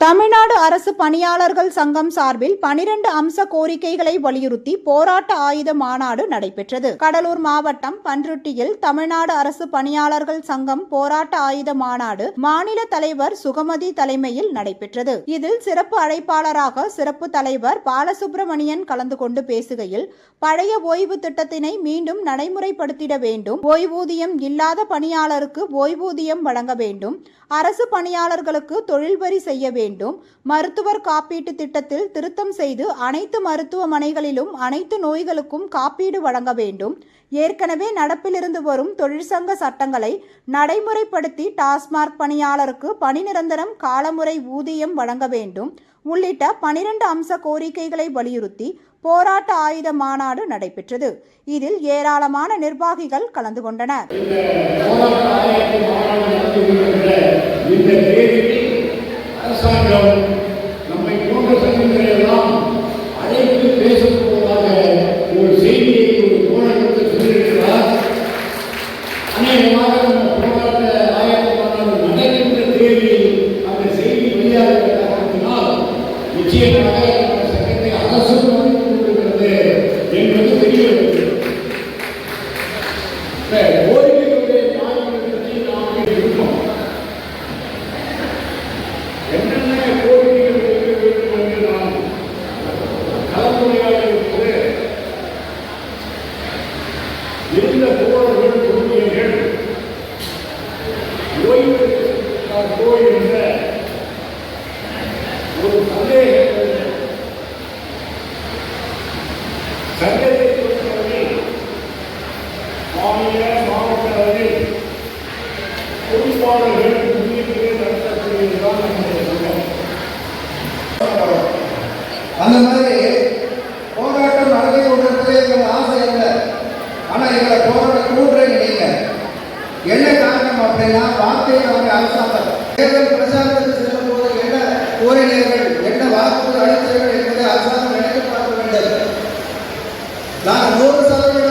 தமிழ்நாடு அரசு பணியாளர்கள் சங்கம் சார்பில் பனிரெண்டு அம்ச கோரிக்கைகளை வலியுறுத்தி போராட்ட ஆயுத மாநாடு நடைபெற்றது. கடலூர் மாவட்டம் பன்ருட்டியில் தமிழ்நாடு அரசு பணியாளர்கள் சங்கம் போராட்ட ஆயுத மாநாடு மாநில தலைவர் சுகமதி தலைமையில் நடைபெற்றது. இதில் சிறப்பு அழைப்பாளராக சிறப்பு தலைவர் பாலசுப்பிரமணியன் கலந்து கொண்டு பேசுகையில் பழைய ஓய்வு திட்டத்தினை மீண்டும் நடைமுறைப்படுத்திட வேண்டும். ஓய்வூதியம் இல்லாத பணியாளருக்கு ஓய்வூதியம் வழங்க வேண்டும். அரசு பணியாளர்களுக்கு தொழில் வரி செய்ய வேண்டும். மருத்துவர் காப்பீட்டு திட்டத்தில் திருத்தம் செய்து அனைத்து மருத்துவமனைகளிலும் அனைத்து நோய்களுக்கும் காப்பீடு வழங்க வேண்டும். ஏற்கனவே நடப்பிலிருந்து வரும் தொழிற்சங்க சட்டங்களை நடைமுறைப்படுத்தி டாஸ்மார்க் பணியாளருக்கு பணி நிரந்தரம் காலமுறை ஊதியம் வழங்க வேண்டும். உள்ளிட்ட பனிரெண்டு அம்ச கோரிக்கைகளை வலியுறுத்தி போராட்ட ஆயுத மாநாடு நடைபெற்றது. இதில் ஏராளமான நிர்வாகிகள் கலந்து கொண்டனர். நிச்சயமாக நம்ம அரசு கொண்டிருக்கிறது என்பது தெரிய வருகிறது நியாயங்களை பற்றி நாம் இருக்கோம் என்னென்ன கோரிக்கைகள் வைக்க வேண்டும் என்று நாம் இருப்பது இருந்த தோழர்கள் ஓய்வு என்ற பொறுப்பாளர்கள் நடத்தக்கூடியதுதான் நம்முடைய சங்கம் அந்த மாதிரி போராட்டம் நடத்தி கொண்டிருப்பதே எங்கள் ஆசை இல்லை ஆனால் எங்களை போராட்ட கூட்டுறீங்க நீங்க என்ன காரணம் அப்படின்னா அவங்க அரசாங்கம். தேர்தல் பிரச்சாரத்துக்கு செல்லும் போது என்ன கோரினீர்கள் என்ன வாக்குறுதி அளித்தீர்கள் என்பதை அரசாங்கம் நினைத்து பார்க்க வேண்டும். நூறு சதவீதம்